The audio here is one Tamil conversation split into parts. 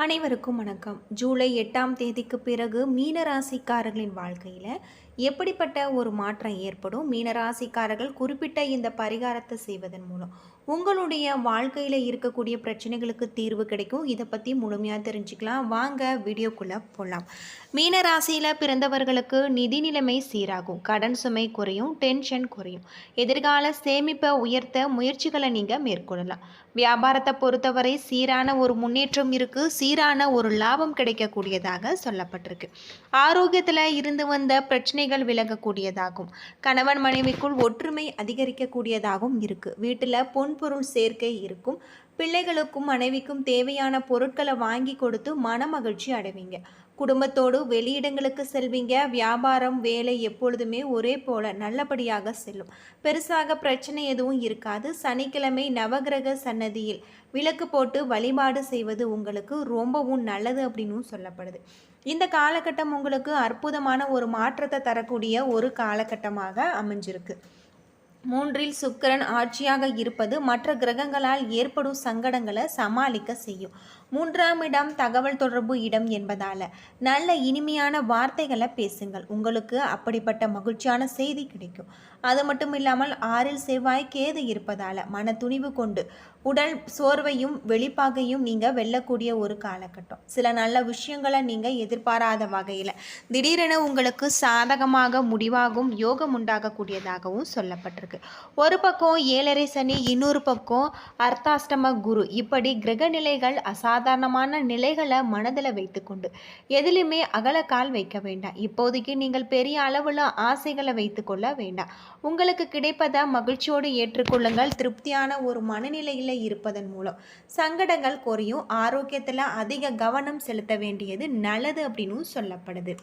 அனைவருக்கும் வணக்கம். ஜூலை எட்டாம் தேதிக்கு பிறகு மீனராசிக்காரர்களின் வாழ்க்கையில் எப்படிப்பட்ட ஒரு மாற்றம் ஏற்படும்? மீனராசிக்காரர்கள் குறிப்பிட்ட இந்த பரிகாரத்தை செய்வதன் மூலம். உங்களுடைய வாழ்க்கையில் இருக்கக்கூடிய பிரச்சனைகளுக்கு தீர்வு கிடைக்கும். இதை பற்றி முழுமையாக தெரிஞ்சுக்கலாம். வாங்க வீடியோக்குள்ளே போகலாம் மீனராசியில் பிறந்தவர்களுக்கு நிதி நிலைமை சீராகும். கடன் சுமை குறையும் டென்ஷன் குறையும். எதிர்கால சேமிப்பை உயர்த்த முயற்சிகளை நீங்கள் மேற்கொள்ளலாம். வியாபாரத்தை பொறுத்தவரை சீரான ஒரு முன்னேற்றம் இருக்கு. சீரான ஒரு லாபம் கிடைக்கக்கூடியதாக சொல்லப்பட்டிருக்கு. ஆரோக்கியத்தில் இருந்து வந்த பிரச்சனை பிரச்சனைகள் விலகக்கூடியதாகும். கணவன் மனைவிக்குள் ஒற்றுமை அதிகரிக்கக்கூடியதாகவும் இருக்கு. வீட்டில் பொன்பொருள் சேர்க்கை இருக்கும். பிள்ளைகளுக்கும் மனைவிக்கும் தேவையான பொருட்களை வாங்கி கொடுத்து மன மகிழ்ச்சி அடைவீங்க. குடும்பத்தோடு வெளியிடங்களுக்கு செல்வீங்க. வியாபாரம் வேலை எப்பொழுதுமே ஒரே போல நல்லபடியாக செல்லும். பெருசாக பிரச்சனை எதுவும் இருக்காது. சனிக்கிழமை நவகிரக சன்னதியில் விளக்கு போட்டு வழிபாடு செய்வது உங்களுக்கு ரொம்பவும் நல்லது அப்படின்னு சொல்லப்படுது. இந்த காலகட்டம் உங்களுக்கு அற்புதமான ஒரு மாற்றத்தை தரக்கூடிய ஒரு காலகட்டமாக அமைஞ்சிருக்கு. மூன்றில் சுக்கிரன் ஆட்சியாக இருப்பது மற்ற கிரகங்களால் ஏற்படும் சங்கடங்களை சமாளிக்க செய்யும். மூன்றாம் இடம் தகவல் தொடர்பு இடம் என்பதால். நல்ல இனிமையான வார்த்தைகளை பேசுங்கள். உங்களுக்கு அப்படிப்பட்ட மகிழ்ச்சியான செய்தி கிடைக்கும். அது மட்டும் இல்லாமல் ஆறில் செவ்வாய் கேது இருப்பதால் மன துணிவு கொண்டு உடல் சோர்வையும் வெளிப்பாகையும் நீங்கள் வெல்லக்கூடிய ஒரு காலகட்டம். சில நல்ல விஷயங்களை நீங்கள் எதிர்பாராத வகையில் திடீரென உங்களுக்கு சாதகமாக முடிவாகும் யோகம் உண்டாகக்கூடியதாகவும் சொல்லப்பட்டிருக்கு. ஒரு பக்கம் ஏழரை சனி இன்னொரு பக்கம் அர்த்தாஷ்டம குரு. இப்படி கிரக நிலைகள் சாதாரணமான நிலைகளை மனதில் வைத்துக்கொண்டு. எதிலுமே அகலக்கால் வைக்க வேண்டாம். இப்போதைக்கு நீங்கள் பெரிய அளவில் ஆசைகளை வைத்துக்கொள்ள வேண்டாம். உங்களுக்கு கிடைப்பதை மகிழ்ச்சியோடு ஏற்றுக்கொள்ளுங்கள். திருப்தியான ஒரு மனநிலையில் இருப்பதன் மூலம். சங்கடங்கள் குறையும். ஆரோக்கியத்தில் அதிக கவனம் செலுத்த வேண்டியது நல்லது அப்படின்னு சொல்லப்படுது.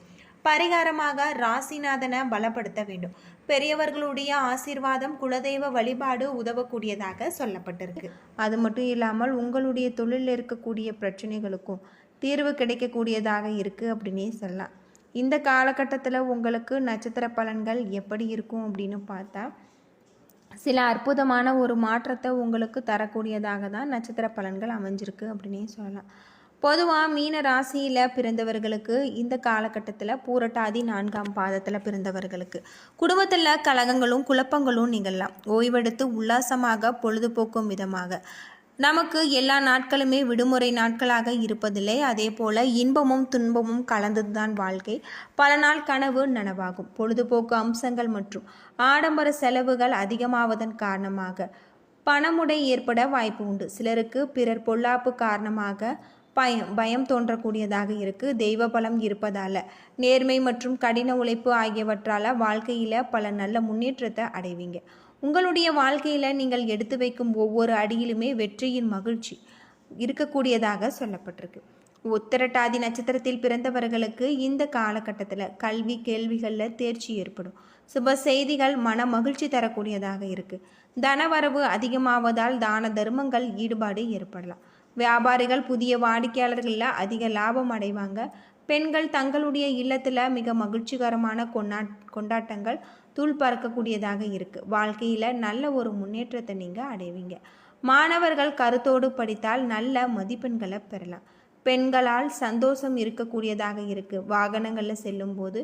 பரிகாரமாக ராசிநாதனை பலப்படுத்த வேண்டும். பெரியவர்களுடைய ஆசீர்வாதம் குலதெய்வ வழிபாடு உதவக்கூடியதாக சொல்லப்பட்டிருக்கு. அது மட்டும் இல்லாமல் உங்களுடைய தொழிலில் இருக்கக்கூடிய பிரச்சனைகளுக்கும் தீர்வு கிடைக்கக்கூடியதாக இருக்குது அப்படின்னே சொல்லலாம். இந்த காலகட்டத்தில் உங்களுக்கு நட்சத்திர பலன்கள் எப்படி இருக்கும் அப்படின்னு பார்த்தா சில அற்புதமான ஒரு மாற்றத்தை உங்களுக்கு தரக்கூடியதாக தான் நட்சத்திர பலன்கள் அமைஞ்சிருக்கு அப்படின்னே சொல்லலாம். பொதுவாக மீன ராசியில் பிறந்தவர்களுக்கு இந்த காலகட்டத்தில் பூரட்டாதி நான்காம் பாதத்தில் பிறந்தவர்களுக்கு. குடும்பத்தில் கலகங்களும் குழப்பங்களும் நிகழலாம். ஓய்வெடுத்து உல்லாசமாக பொழுதுபோக்கும் விதமாக. நமக்கு எல்லா நாட்களுமே விடுமுறை நாட்களாக இருப்பதில்லை. அதே போல இன்பமும் துன்பமும் கலந்ததுதான் வாழ்க்கை. பல நாள் கனவு நனவாகும். பொழுதுபோக்கு அம்சங்கள் மற்றும் ஆடம்பர செலவுகள் அதிகமாவதன் காரணமாக பணமுடை ஏற்பட வாய்ப்பு உண்டு. சிலருக்கு பிறர் பொல்லாப்பு காரணமாக பயம் பயம் தோன்றக்கூடியதாக இருக்கு. தெய்வ பலம் இருப்பதால. நேர்மை மற்றும் கடின உழைப்பு ஆகியவற்றால் வாழ்க்கையில் பல நல்ல முன்னேற்றத்தை அடைவீங்க. உங்களுடைய வாழ்க்கையில் நீங்கள் எடுத்து வைக்கும் ஒவ்வொரு அடியிலுமே வெற்றியின் மகிழ்ச்சி இருக்கக்கூடியதாக சொல்லப்பட்டிருக்கு. உத்தரட்டாதி நட்சத்திரத்தில் பிறந்தவர்களுக்கு இந்த காலகட்டத்தில் கல்வி கேள்விகளில் தேர்ச்சி ஏற்படும். சுப செய்திகள் மன மகிழ்ச்சி தரக்கூடியதாக இருக்குது தனவரவு அதிகமாவதால் தான தர்மங்கள் ஈடுபாடு ஏற்படலாம். வியாபாரிகள் புதிய வாடிக்கையாளர்களில் அதிக லாபம் அடைவாங்க. பெண்கள் தங்களுடைய இல்லத்தில் மிக மகிழ்ச்சிகரமான கொண்டா கொண்டாட்டங்கள் தூள் பறக்கக்கூடியதாக இருக்குது வாழ்க்கையில் நல்ல ஒரு முன்னேற்றத்தை நீங்கள் அடைவீங்க. மாணவர்கள் கருத்தோடு படித்தால் நல்ல மதிப்பெண்களை பெறலாம். பெண்களால் சந்தோஷம் இருக்கக்கூடியதாக இருக்குது வாகனங்களில் செல்லும்போது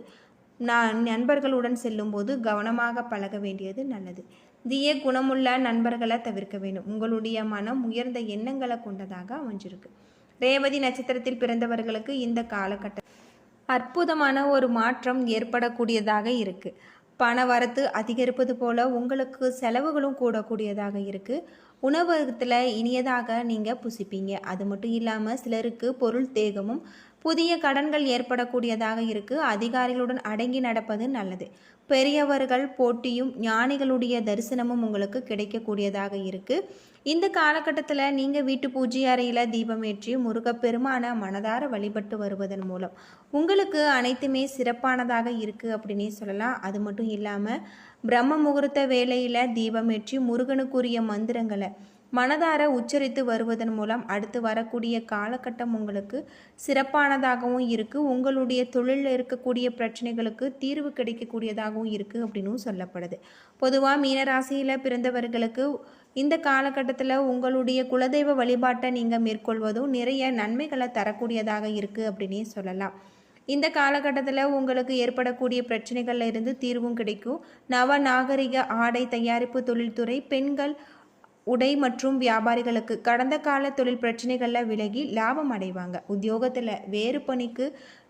நான் நண்பர்களுடன் செல்லும்போது கவனமாக பழக வேண்டியது நல்லது. தீய குணமுள்ள நண்பர்களை தவிர்க்க வேண்டும். உங்களுடைய மனம் உயர்ந்த எண்ணங்களை கொண்டதாக அமைஞ்சிருக்கு. ரேவதி நட்சத்திரத்தில் பிறந்தவர்களுக்கு இந்த காலகட்டம் அற்புதமான ஒரு மாற்றம் ஏற்படக்கூடியதாக இருக்குது பண வரத்து அதிகரிப்பது போல உங்களுக்கு செலவுகளும் கூடக்கூடியதாக இருக்குது உணவகத்தில் இனியதாக நீங்கள் புசிப்பீங்க. அது மட்டும் இல்லாமல் சிலருக்கு பொருள் தேகமும் புதிய கடன்கள் ஏற்படக்கூடியதாக இருக்குது அதிகாரிகளுடன் அடங்கி நடப்பது நல்லது. பெரியவர்கள் போட்டியும் ஞானிகளுடைய தரிசனமும் உங்களுக்கு கிடைக்கக்கூடியதாக இருக்குது இந்த காலகட்டத்தில் நீங்கள் வீட்டு பூஜை அறையில் தீபமேற்றி முருகப்பெருமான மனதார வழிபட்டு வருவதன் மூலம் உங்களுக்கு அனைத்துமே சிறப்பானதாக இருக்குது அப்படின்னே சொல்லலாம். அது மட்டும் இல்லாமல் பிரம்ம முகூர்த்த வேலையில் தீபமேற்றி முருகனுக்குரிய மந்திரங்களை மனதார உச்சரித்து வருவதன் மூலம் அடுத்து வரக்கூடிய காலகட்டம் உங்களுக்கு சிறப்பானதாகவும் இருக்குது உங்களுடைய தொழிலில் இருக்கக்கூடிய பிரச்சனைகளுக்கு தீர்வு கிடைக்கக்கூடியதாகவும் இருக்குது அப்படின்னும் சொல்லப்படுது. பொதுவாக மீனராசியில் பிறந்தவர்களுக்கு இந்த காலகட்டத்தில் உங்களுடைய குலதெய்வ வழிபாட்டை நீங்கள் மேற்கொள்வதும் நிறைய நன்மைகளை தரக்கூடியதாக இருக்குது அப்படின்னே சொல்லலாம். இந்த காலகட்டத்தில் உங்களுக்கு ஏற்படக்கூடிய பிரச்சனைகளில் இருந்து தீர்வும் கிடைக்கும். நவ நாகரிக ஆடை தயாரிப்பு தொழில்துறை பெண்கள் உடை மற்றும் வியாபாரிகளுக்கு கடந்த கால தொழில் பிரச்சனைகளில் விலகி லாபம் அடைவாங்க. உத்தியோகத்தில் வேறு பணிக்கு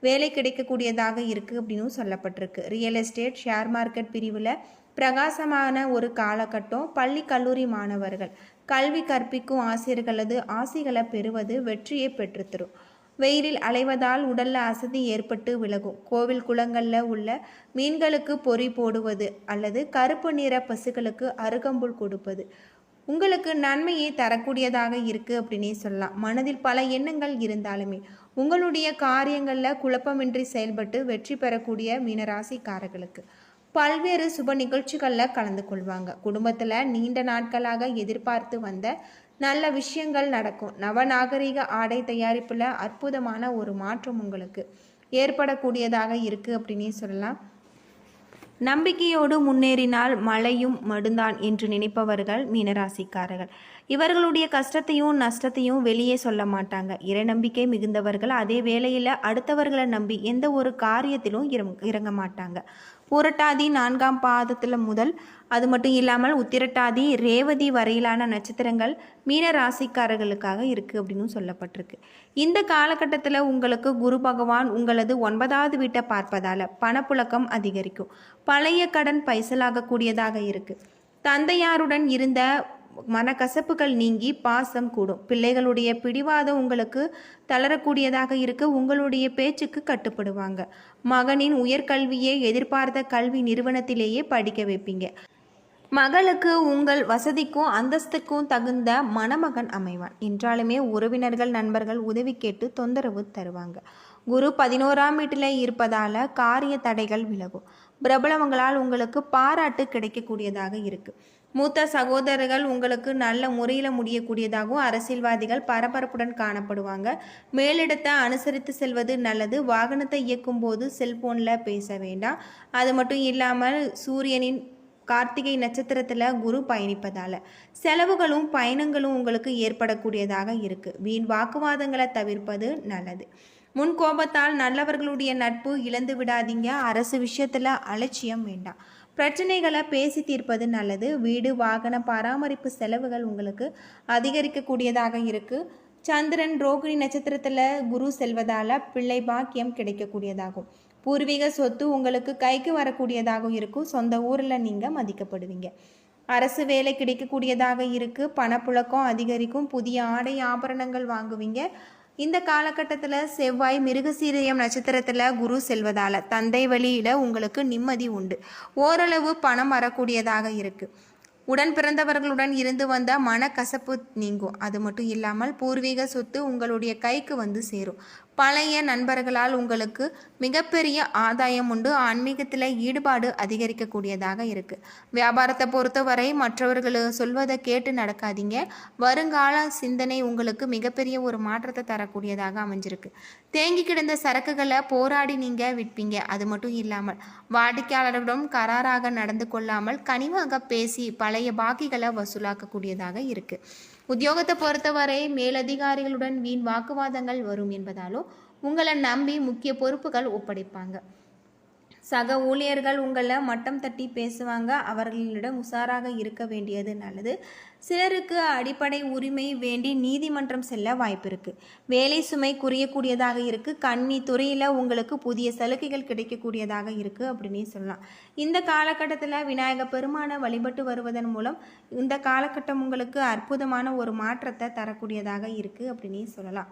வேலை கிடைக்கக்கூடியதாக இருக்குது அப்படின்னு சொல்லப்பட்டிருக்கு. ரியல் எஸ்டேட் ஷேர் மார்க்கெட் பிரிவில் பிரகாசமான ஒரு காலகட்டம் பள்ளி கல்லூரி மாணவர்கள். கல்வி கற்பிக்கும் ஆசிரியர்களது ஆசிகளை பெறுவது வெற்றியை பெற்றுத்தரும். வெயிலில் அலைவதால் உடல்ல அசதி ஏற்பட்டு விலகும். கோவில் குளங்களில் உள்ள மீன்களுக்கு பொறி போடுவது அல்லது கருப்பு நிற பசுக்களுக்கு அருகம்புல் கொடுப்பது. உங்களுக்கு நன்மையை தரக்கூடியதாக இருக்குது அப்படின்னே சொல்லலாம். மனதில் பல எண்ணங்கள் இருந்தாலுமே உங்களுடைய காரியங்களில் குழப்பமின்றி செயல்பட்டு வெற்றி பெறக்கூடிய மீனராசிக்காரர்களுக்கு பல்வேறு சுப நிகழ்ச்சிகளில் கலந்து கொள்வாங்க. குடும்பத்தில் நீண்ட நாட்களாக எதிர்பார்த்து வந்த நல்ல விஷயங்கள் நடக்கும். நவநாகரிக ஆடை தயாரிப்பில் அற்புதமான ஒரு மாற்றம் உங்களுக்கு ஏற்படக்கூடியதாக இருக்குது அப்படின்னே சொல்லலாம். நம்பிக்கையோடு முன்னேறினால் மழையும் மடுந்தான் என்று நினைப்பவர்கள் மீனராசிக்காரர்கள். இவர்களுடைய கஷ்டத்தையும் நஷ்டத்தையும் வெளியே சொல்ல மாட்டாங்க. இறைநம்பிக்கை மிகுந்தவர்கள் அதே வேளையில் அடுத்தவர்களை நம்பி எந்த ஒரு காரியத்திலும் இறங்க இறங்க மாட்டாங்க. பூரட்டாதி நான்காம் பாதத்தில் முதல் அது மட்டும் இல்லாமல் உத்திரட்டாதி ரேவதி வரையிலான நட்சத்திரங்கள் மீன ராசிக்காரர்களுக்காக இருக்குது அப்படின்னு சொல்லப்பட்டிருக்கு. இந்த காலகட்டத்தில் உங்களுக்கு குரு பகவான் உங்களது ஒன்பதாவது வீட்டை பார்ப்பதால் பணப்புழக்கம் அதிகரிக்கும். பழைய கடன் பைசலாகக்கூடியதாக இருக்குது தந்தையாருடன் இருந்த மனக்கசப்புகள் நீங்கி பாசம் கூடும். பிள்ளைகளுடைய பிடிவாதம் உங்களுக்கு தளரக்கூடியதாக இருக்க உங்களுடைய பேச்சுக்கு கட்டுப்படுவாங்க. மகனின் உயர்கல்வியை எதிர்பார்த்த கல்வி நிறுவனத்திலேயே படிக்க வைப்பீங்க. மகளுக்கு உங்கள் வசதிக்கும் அந்தஸ்துக்கும் தகுந்த மணமகன் அமைவான். என்றாலுமே உறவினர்கள் நண்பர்கள் உதவி கேட்டு தொந்தரவு தருவாங்க. குரு பதினோராம் வீட்டில் இருப்பதால் காரிய தடைகள் விலகும். பிரபலவங்களால் உங்களுக்கு பாராட்டு கிடைக்கக்கூடியதாக இருக்குது மூத்த சகோதரர்கள் உங்களுக்கு நல்ல முறையில் முடியக்கூடியதாகவும் அரசியல்வாதிகள் பரபரப்புடன் காணப்படுவாங்க. மேலிடத்தை அனுசரித்து செல்வது நல்லது. வாகனத்தை இயக்கும் போது செல்போனில் பேச வேண்டாம். அது மட்டும் இல்லாமல் சூரியனின் கார்த்திகை நட்சத்திரத்தில் குரு பயணிப்பதால். செலவுகளும் பயணங்களும் உங்களுக்கு ஏற்படக்கூடியதாக இருக்குது வீண் வாக்குவாதங்களை தவிர்ப்பது நல்லது. முன் கோபத்தால் நல்லவர்களுடைய நட்பு இழந்து விடாதீங்க. அரசு விஷயத்தில் அலட்சியம் வேண்டாம். பிரச்சனைகளை பேசி தீர்ப்பது நல்லது. வீடு வாகன பராமரிப்பு செலவுகள் உங்களுக்கு அதிகரிக்கக்கூடியதாக இருக்குது சந்திரன் ரோகிணி நட்சத்திரத்தில் குரு செல்வதால் பிள்ளை பாக்கியம் கிடைக்கக்கூடியதாகும். பூர்வீக சொத்து உங்களுக்கு கைக்கு வரக்கூடியதாகவும் இருக்கும் சொந்த ஊரில் நீங்கள் மதிக்கப்படுவீங்க. அரசு வேலை கிடைக்கக்கூடியதாக இருக்குது பணப்புழக்கம் அதிகரிக்கும். புதிய ஆடை ஆபரணங்கள் வாங்குவீங்க. இந்த காலகட்டத்தில் செவ்வாய் மிருகசீரியம் நட்சத்திரத்தில் குரு செல்வதால் தந்தை வழியில் உங்களுக்கு நிம்மதி உண்டு. ஓரளவு பணம் வரக்கூடியதாக இருக்குது உடன் பிறந்தவர்களுடன் இருந்து வந்த மனக்கசப்பு நீங்கும். அது மட்டும் இல்லாமல் பூர்வீக சொத்து உங்களுடைய கைக்கு வந்து சேரும். பழைய நண்பர்களால் உங்களுக்கு மிகப்பெரிய ஆதாயம் உண்டு. ஆன்மீகத்தில் ஈடுபாடு அதிகரிக்கக்கூடியதாக இருக்குது வியாபாரத்தை பொறுத்தவரை மற்றவர்கள் சொல்வதை கேட்டு நடக்காதீங்க. வருங்கால சிந்தனை உங்களுக்கு மிகப்பெரிய ஒரு மாற்றத்தை தரக்கூடியதாக அமைஞ்சிருக்கு. தேங்கி கிடந்த சரக்குகளை போராடி நீங்கள் விற்பீங்க. அது மட்டும் இல்லாமல் வாடிக்கையாளர்களிடம் கராராக நடந்து கொள்ளாமல் கனிவாக பேசி பழைய பாக்கிகளை வசூலாக்கக்கூடியதாக இருக்குது உத்தியோகத்தை பொறுத்தவரை மேலதிகாரிகளுடன் வீண் வாக்குவாதங்கள் வரும் என்பதாலோ உங்களை நம்பி முக்கிய பொறுப்புகள் ஒப்படைப்பாங்க. சக ஊழியர்கள் உங்களை மட்டம் தட்டி பேசுவாங்க. அவர்களிடம் உஷாராக இருக்க வேண்டியது நல்லது. சிலருக்கு அடிப்படை உரிமை வேண்டி நீதிமன்றம் செல்ல வாய்ப்பு இருக்குது வேலை சுமை குறையக்கூடியதாக இருக்குது கண்ணி துறையில் உங்களுக்கு புதிய சலுகைகள் கிடைக்கக்கூடியதாக இருக்குது அப்படின்னு சொல்லலாம். இந்த காலகட்டத்தில் விநாயக பெருமானை வழிபட்டு வருவதன் மூலம் இந்த காலகட்டம் உங்களுக்கு அற்புதமான ஒரு மாற்றத்தை தரக்கூடியதாக இருக்குது அப்படின்னு சொல்லலாம்.